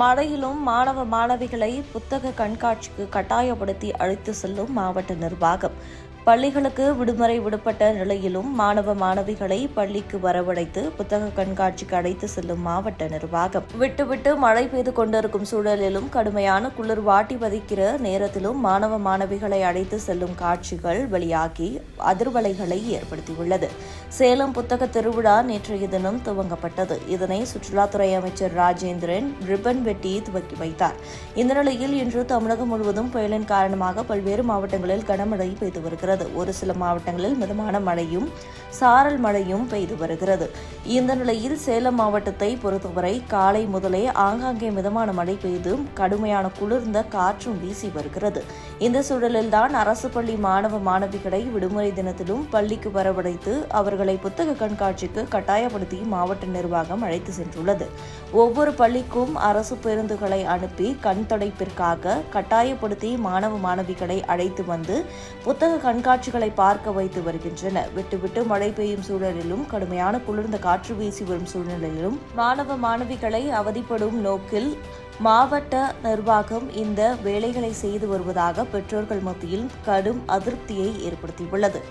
மழையிலும் மாணவ மாணவிகளை புத்தக கண்காட்சிக்கு கட்டாயப்படுத்தி அழைத்து செல்லும் மாவட்ட நிர்வாகம். பள்ளிகளுக்கு விடுமுறை விடுபட்ட நிலையிலும் மாணவ மாணவிகளை பள்ளிக்கு வரவழைத்து புத்தக கண்காட்சிக்கு அழைத்து செல்லும் மாவட்ட நிர்வாகம். விட்டுவிட்டு மழை பெய்து கொண்டிருக்கும் சூழலிலும் கடுமையான குளிர் வாட்டி பதிக்கிற நேரத்திலும் மாணவ மாணவிகளை அழைத்து செல்லும் காட்சிகள் வெளியாகி அதிர்வலைகளை ஏற்படுத்தியுள்ளது. சேலம் புத்தக திருவிழா நேற்றைய தினம் துவங்கப்பட்டது. இதனை சுற்றுலாத்துறை அமைச்சர் ராஜேந்திரன் ரிப்பன் வெட்டி துவக்கி வைத்தார். இந்த நிலையில் இன்று தமிழகம் முழுவதும் புயலின் காரணமாக பல்வேறு மாவட்டங்களில் கனமழை பெய்து வருகிறது. ஒரு சில மாவட்டங்களில் மிதமான மழையும் சாரல் மழையும் பெய்து வருகிறது. இந்த நிலையில் சேலம் மாவட்டத்தை பொறுத்தவரை காலை முதலே ஆங்காங்கே மிதமான மழை பெய்து கடுமையான குளிர்ந்த காற்றும் வீசி வருகிறது. இந்த சூழலில்தான் அரசு பள்ளி மாணவ மாணவிகளை விடுமுறை தினத்திலும் பள்ளிக்கு வரவழைத்து அவர்களை புத்தக கண்காட்சிக்கு கட்டாயப்படுத்தி மாவட்ட நிர்வாகம் அழைத்து சென்றுள்ளது. ஒவ்வொரு பள்ளிக்கும் அரசு பேருந்துகளை அனுப்பி கண் கட்டாயப்படுத்தி மாணவ மாணவிகளை அழைத்து வந்து புத்தக கண்காட்சி கண்காட்சிகளை பார்க்க வைத்து வருகின்றன விட்டுவிட்டு மழை பெய்யும் சூழலிலும் கடுமையான குளிர்ந்த காற்று வீசி வரும் சூழ்நிலையிலும் மாணவ மாணவிகளை அவதிப்படும் நோக்கில் மாவட்ட நிர்வாகம் இந்த வேலைகளை செய்து வருவதாக பெற்றோர்கள் மத்தியில் கடும் அதிருப்தியை ஏற்படுத்தியுள்ளது.